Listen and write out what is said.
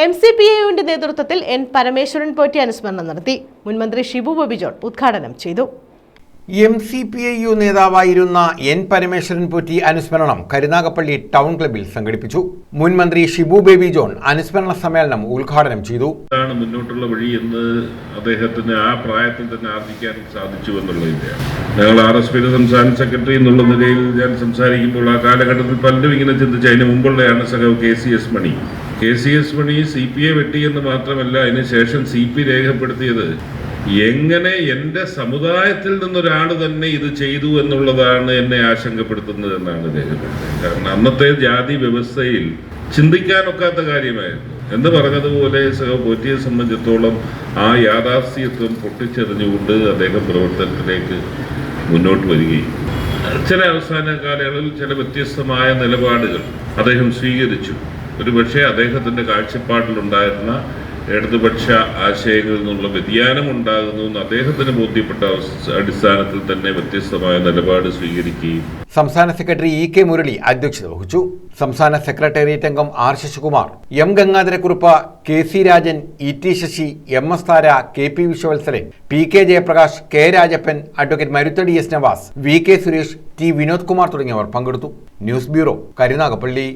M C P ഐയുടെ നേതൃത്വത്തിൽ N Parameswaran Potti അനുസ്മരണം നടത്തി. മുൻമന്ത്രി ഷിബു ബോബി ജോൺ ഉദ്ഘാടനം ചെയ്തു. M C P I U നേതാവായിരുന്ന എൻ പരമേശ്വരൻ പോറ്റി അനുസ്മരണം കരുനാഗപ്പള്ളി ടൗൺ ക്ലബിൽ സംഘടിപ്പിച്ചു. മുൻമന്ത്രി ഷിബു ബേബി ജോൺ അനുസ്മരണ സമ്മേളനം ഉദ്ഘാടനം ചെയ്തു. ഇതാണ് മുന്നോട്ടുള്ള വഴി എന്ന് അദ്ദേഹത്തിന് ആ പ്രായത്തിൽ തന്നെ ആർജിക്കാൻ സാധിച്ചു എന്നുള്ളതിന്റെയാണ് ഞങ്ങൾ ആർ എസ് പിയുടെ സംസ്ഥാന സെക്രട്ടറി എന്നുള്ള നിലയിൽ ഞാൻ സംസാരിക്കുമ്പോൾ ആ കാലഘട്ടത്തിൽ പലരും ഇങ്ങനെ ചിന്തിച്ചു അതിന് മുമ്പുള്ളതാണ് സഖാവ് K C S Mani. K C S Mani C P I വെട്ടിയെന്ന് മാത്രമല്ല അതിന് ശേഷം സി പി രേഖപ്പെടുത്തിയത്. എങ്ങനെ എന്റെ സമുദായത്തിൽ നിന്നൊരാൾ തന്നെ ഇത് ചെയ്തു എന്നുള്ളതാണ് എന്നെ ആശങ്കപ്പെടുത്തുന്നത് എന്നാണ് രേഖപ്പെടുത്തിയത്. കാരണം അന്നത്തെ ജാതി വ്യവസ്ഥയിൽ ചിന്തിക്കാനൊക്കാത്ത കാര്യമായിരുന്നു. എന്ന് പറഞ്ഞതുപോലെ പോറ്റിയെ സംബന്ധിച്ചിടത്തോളം ആ യാഥാസ്ഥ്യത്വം പൊട്ടിച്ചെറിഞ്ഞുകൊണ്ട് അദ്ദേഹം പ്രവർത്തനത്തിലേക്ക് മുന്നോട്ട് വരികയും ചില അവസാന കാലയളവിൽ ചില വ്യത്യസ്തമായ നിലപാടുകൾ അദ്ദേഹം സ്വീകരിച്ചു. ഒരുപക്ഷെ അദ്ദേഹത്തിന്റെ കാഴ്ചപ്പാടിലുണ്ടായിരുന്ന ഇടതുപക്ഷ ആശയങ്ങളിൽ നിന്നുള്ള വ്യതിയാനം ഉണ്ടാകുന്നു എന്ന് അദ്ദേഹത്തിന് ബോധ്യപ്പെട്ട അടിസ്ഥാനത്തിൽ തന്നെ വ്യത്യസ്തമായ നിലപാട് സ്വീകരിക്കുകയും സംസ്ഥാന സെക്രട്ടറി ഇ കെ മുരളി അധ്യക്ഷത വഹിച്ചു. സംസ്ഥാന സെക്രട്ടേറിയറ്റ് അംഗം R Sasikumar M Gangadhara Kurup K C Rajan E T Sasi M S Thara K P Viswavalsaran P K Jayaprakash K Rajappan advocate Maruthady S Navas V K Suresh T Vinod Kumar തുടങ്ങിയവർ പങ്കെടുത്തു. News bureau Karunagappally.